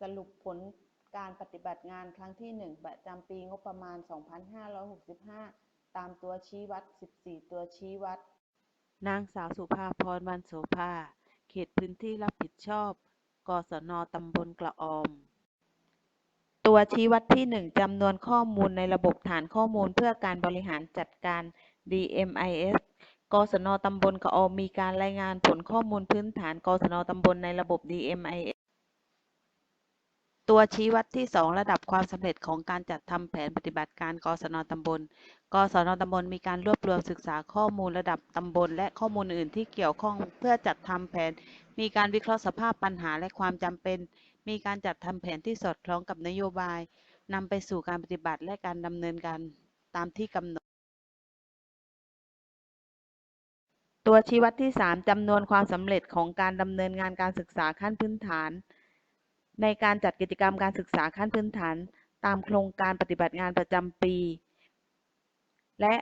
สรุปผลการปฏิบัติงานครั้งที่ 1 ประจำปีงบประมาณ 2565 ตามตัวชี้วัด 14 ตัวชี้วัด นางสาวสุภาพรวรรณโสภา เขตพื้นที่รับผิดชอบ กศนตำบลกระออม ตัวชี้วัดที่ 1จำนวนข้อมูลในระบบฐานข้อมูลเพื่อการบริหารจัดการ DMIS กศนตำบลกระออมมีการรายงานผลข้อมูลพื้นฐาน กศนตำบลในระบบ DMIS ตัวชี้วัดที่ 2 ระดับความสำเร็จของการจัดทำแผนปฏิบัติการกศนตำบล กศนตำบลมีการรวบรวมศึกษาข้อมูลระดับตำบล และข้อมูลอื่นที่เกี่ยวข้องเพื่อจัดทำแผน มีการวิเคราะห์สภาพปัญหาและความจำเป็น มีการจัดทำแผนที่สอดคล้องกับนโยบายนำไปสู่การปฏิบัติและการดำเนินการตามที่กำหนด ตัวชี้วัดที่ 3จำนวนความสำเร็จของการดำเนินงานการศึกษาขั้นพื้นฐาน ในการจัดกิจกรรมการศึกษาขั้นพื้นฐานตามโครงการปฏิบัติงานประจำปี และ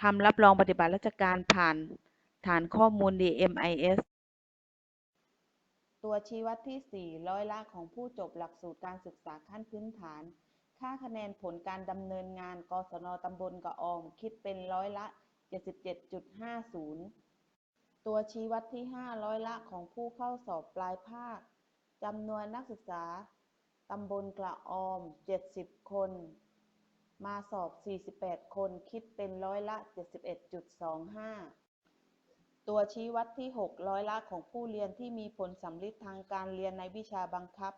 คำรับรองปฏิบัติราชการผ่านฐานข้อมูล DMIS ตัวชี้วัดที่ 4 ร้อยละของผู้จบหลักสูตรการศึกษาขั้นพื้นฐาน ค่าคะแนนผลการดำเนินงาน กศนตำบลกระออม คิดเป็นร้อยละ 77.50 ตัวชี้วัดที่ 5 ร้อยละของผู้เข้าสอบปลายภาค จำนวนนักศึกษาตำบลกระออม 70 คน มาสอบ 48 คนคิดเป็นร้อยละ 71.25 ตัวชี้วัดที่ 6 ร้อยละของผู้เรียนที่มีผลสำลิดทางการเรียนในวิชาบังคับ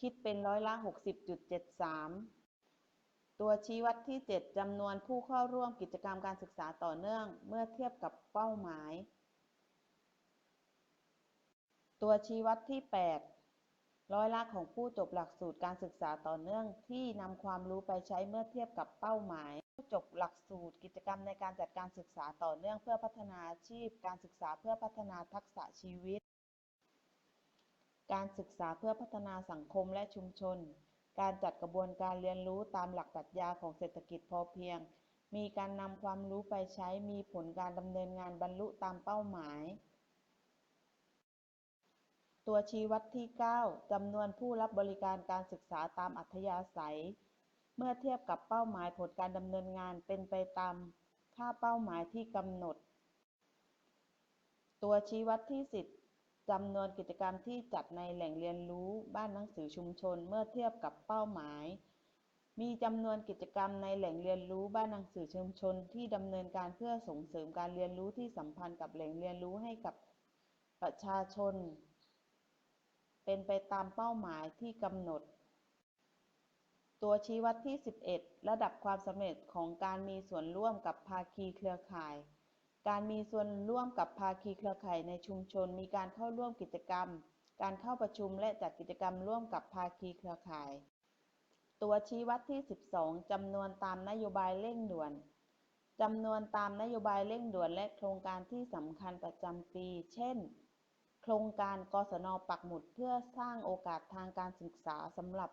คิดเป็นร้อยละ 60.73 ตัวชี้วัดที่ 7จำนวนผู้เข้าร่วมกิจกรรมการศึกษาต่อเนื่อง เมื่อเทียบกับเป้าหมาย ตัวชี้วัดที่ 8 ร้อยละของผู้จบหลักสูตรการศึกษาต่อเนื่องที่นำความรู้ไปใช้เมื่อเทียบกับเป้าหมาย ผู้จบหลักสูตรกิจกรรมในการจัดการศึกษาต่อเนื่องเพื่อพัฒนาอาชีพ การศึกษาเพื่อพัฒนาทักษะชีวิต การศึกษาเพื่อพัฒนาสังคมและชุมชน การจัดกระบวนการเรียนรู้ตามหลักปรัชญาของเศรษฐกิจพอเพียง มีการนำความรู้ไปใช้มีผลการดำเนินงานบรรลุตามเป้าหมาย ตัวชี้วัดที่ 9จำนวนผู้รับบริการการศึกษาตามอัธยาศัย เมื่อเทียบกับเป้าหมายผลการดำเนินงานเป็นไปตามค่าเป้าหมายที่กำหนด ตัวชี้วัดที่ 10จำนวนกิจกรรมที่จัดในแหล่งเรียนรู้บ้านหนังสือชุมชน เมื่อเทียบกับเป้าหมาย มีจำนวนกิจกรรมในแหล่งเรียนรู้บ้านหนังสือชุมชน ที่ดำเนินการเพื่อส่งเสริมการเรียนรู้ที่สัมพันธ์กับแหล่งเรียนรู้ให้กับประชาชน เป็นไปตามเป้าหมายที่กำหนด ตัวชี้วัดที่ 11 ระดับความสำเร็จของการมีส่วนร่วมกับภาคีเครือข่าย การมีส่วนร่วมกับภาคีเครือข่ายในชุมชน มีการเข้าร่วมกิจกรรม การเข้าประชุมและจัดกิจกรรมร่วมกับภาคีเครือข่าย ตัวชี้วัดที่ 12จำนวนตามนโยบายเร่งด่วนจำนวนตามนโยบายเร่งด่วนและโครงการที่สำคัญประจำปี เช่น โครงการกศน ปักหมุด เพื่อสร้างโอกาสทางการศึกษาสำหรับ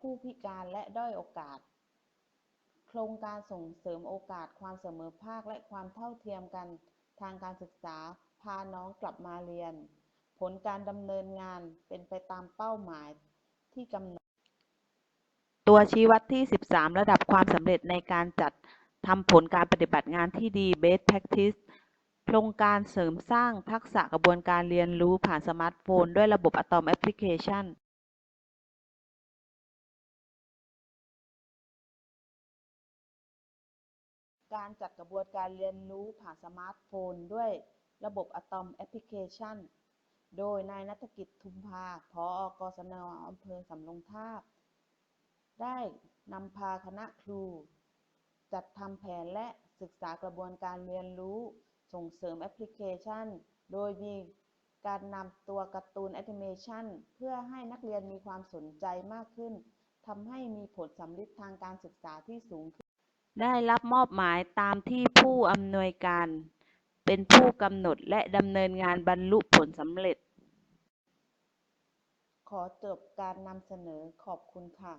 ผู้พิการและด้อยโอกาส โครงการส่งเสริมโอกาสความเสมอภาคและความเท่าเทียมกันทางการศึกษา พาน้องกลับมาเรียน ผลการดำเนินงานเป็นไปตามเป้าหมายที่กำหนด ตัวชี้วัดที่ 13 ระดับความสำเร็จในการจัดทำผลการปฏิบัติงานที่ดี Best Practice โครงการเสริมสร้างทักษะกระบวนการเรียนรู้ผ่านสมาร์ทโฟน ด้วยระบบอะตอมแอปพลิเคชันการจัดกระบวนการเรียนรู้ผ่านสมาร์ทโฟน ด้วยระบบอะตอมแอปพลิเคชัน โดยนายณัฐกิจทุมพาผอกศนอำเภอสำโรงทาบ ได้นำพาคณะครู จัดทำแผนและศึกษากระบวนการเรียนรู้ ส่งเสริมแอปพลิเคชัน โดยมีการนำตัวการ์ตูนแอนิเมชันเพื่อให้นักเรียนมีความสนใจมากขึ้นทำให้มีผลสำลิดทางการศึกษาที่สูงขึ้น ได้รับมอบหมายตามที่ผู้อำนวยการ เป็นผู้กำหนดและดำเนินงานบรรลุผลสำเร็จ ขอจบการนำเสนอขอบคุณค่ะ